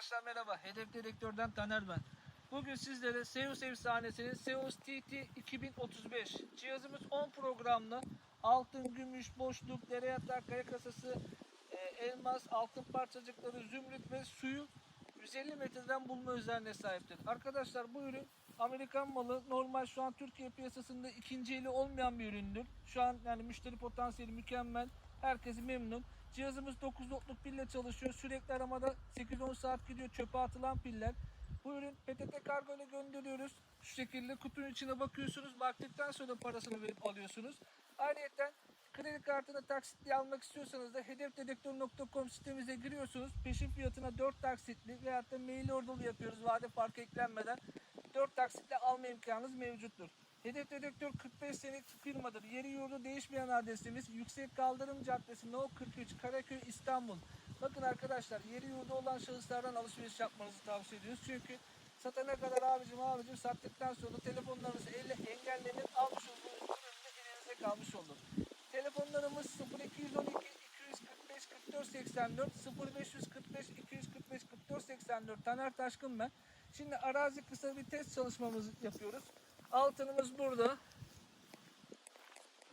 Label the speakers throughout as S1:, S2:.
S1: Arkadaşlar merhaba. Hedef Dedektör'den Taner ben. Bugün sizlere Seus efsanesinin Seus TT 2035 cihazımız 10 programlı altın, gümüş, boşluk, dere yatak, kaya kasası, e, elmas, altın parçacıkları, zümrüt ve suyu 150 metreden bulma özelliğine sahiptir. Arkadaşlar bu ürün Amerikan malı normal şu an Türkiye piyasasında ikinci eli olmayan bir üründür. Şu an yani müşteri potansiyeli mükemmel. Herkesi memnun. Cihazımız 9 voltluk pille çalışıyor. Sürekli aramada 8-10 saat gidiyor çöpe atılan piller. Bu ürün PTT kargo ile gönderiyoruz. Şu şekilde kutunun içine bakıyorsunuz. Baktıktan sonra parasını verip alıyorsunuz. Ayrıca kredi kartını taksitli almak istiyorsanız da hedefdedektör.com sitemize giriyorsunuz. Peşin fiyatına 4 taksitli veyahut da mail ordolu yapıyoruz vade farkı eklenmeden. 4 taksitle alma imkanınız mevcuttur. Hedef Dedektör 45 senelik firmadır. Yeri yurdu değişmeyen adresimiz Yüksek Kaldırım Caddesi No 43 Karaköy İstanbul. Bakın arkadaşlar yeri yurdu olan şahıslardan alışveriş yapmanızı tavsiye ediyoruz. Çünkü satana kadar abicim abicim sattıktan sonra telefonlarınızı elle engellenir almış olduğunuz elinize kalmış olur. Telefonlarımız 0212 245 44 84 0545 245 44 84 Taner Taşkın ben. Şimdi arazi kısa bir test çalışmamızı yapıyoruz. Altınımız burada.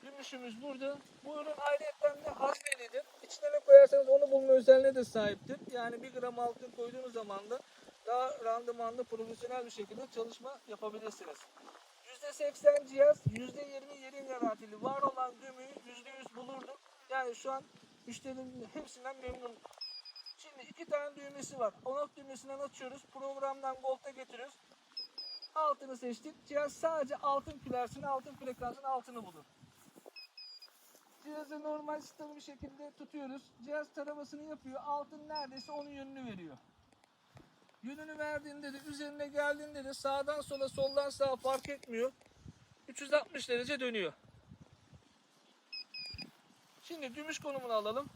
S1: Gümüşümüz burada. Bu ürün ayrıyetten de haznelidir. İçine ne koyarsanız onu bulma özelliğine de sahiptir. Yani 1 gram altın koyduğunuz zaman da daha randımanlı, profesyonel bir şekilde çalışma yapabilirsiniz. %80 cihaz, %20 yerin garantili. Var olan gümüğü %100 bulurdu. Yani şu an müşterinin hepsinden memnun. Şimdi iki tane düğmesi var. On-off düğmesinden açıyoruz. Programdan Gold'a getiriyoruz. Altını seçtik. Cihaz sadece altın plarsını, altın frekansın altını bulur. Cihazı normal stabil bir şekilde tutuyoruz. Cihaz taramasını yapıyor. Altın neredeyse onun yönünü veriyor. Yönünü verdiğinde de üzerine geldiğinde de sağdan sola soldan sağa fark etmiyor. 360 derece dönüyor. Şimdi gümüş konumunu alalım.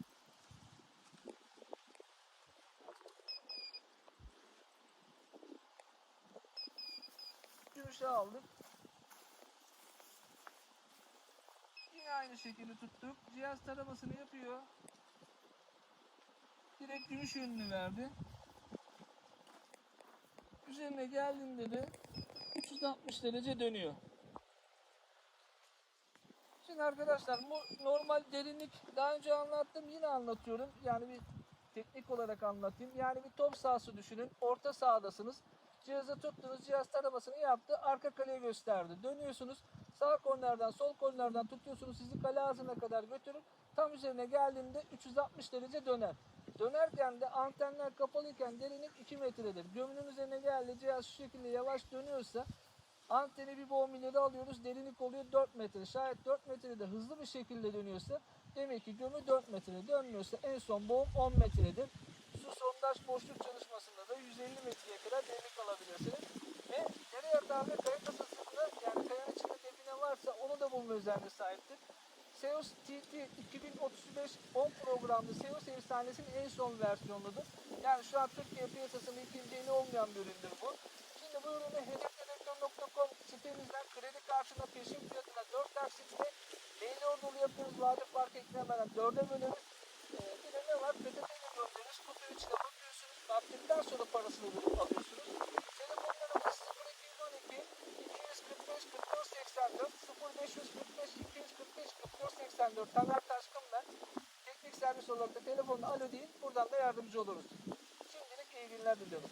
S1: Gümüşü aldık. Yine aynı şekilde tuttuk. Cihaz taramasını yapıyor. Direkt gümüş yönünü verdi. Üzerine geldiğinde de 360 derece dönüyor. Şimdi arkadaşlar bu normal derinlik daha önce anlattım yine anlatıyorum. Yani bir teknik olarak anlatayım. Yani bir top sahası düşünün. Orta sahadasınız. Cihazı tuttunuz. Cihaz taramasını yaptı. Arka kaleye gösterdi. Dönüyorsunuz. Sağ kornerden sol kornerden tutuyorsunuz. Sizi kale ağzına kadar götürüp tam üzerine geldiğinde 360 derece döner. Dönerken de antenler kapalıyken derinlik 2 metredir. Gömünün üzerine geldi cihaz şu şekilde yavaş dönüyorsa anteni bir boğum ileri alıyoruz. Derinlik oluyor 4 metre. Şayet 4 metrede hızlı bir şekilde dönüyorsa demek ki gömü 4 metre dönmüyorsa en son boğum 10 metredir. Su sondaj boşluk çalışmasında da 150 metreye kadar alabilirsiniz. Ve dere yatağı ve kaya kasasında yani kayanın içinde define varsa onu da bulma özelliğine sahiptir. Seus TT 2035 10 programlı Seus efsanesinin en son versiyonudur. Yani şu an Türkiye piyasasında ikinci olmayan bir üründür bu. Şimdi bu ürünü hedefdedektör.com sitemizden kredi karşına peşin fiyatına 4 taksitle mail ordulu yapıyoruz. Vade fark eklemeden 4'e böleriz. Ee, bir de ne var? PTT ile göndeririz. Kutunun içine bakıyorsunuz. Baktıktan sonra parasını verip alıyorsunuz. Telefonlarımız 0212 245 44 84 0545 245 44 84 Taner Taşkın ben. Teknik servis olarak da telefonla alo deyin. Buradan da yardımcı oluruz. Şimdilik iyi günler diliyorum.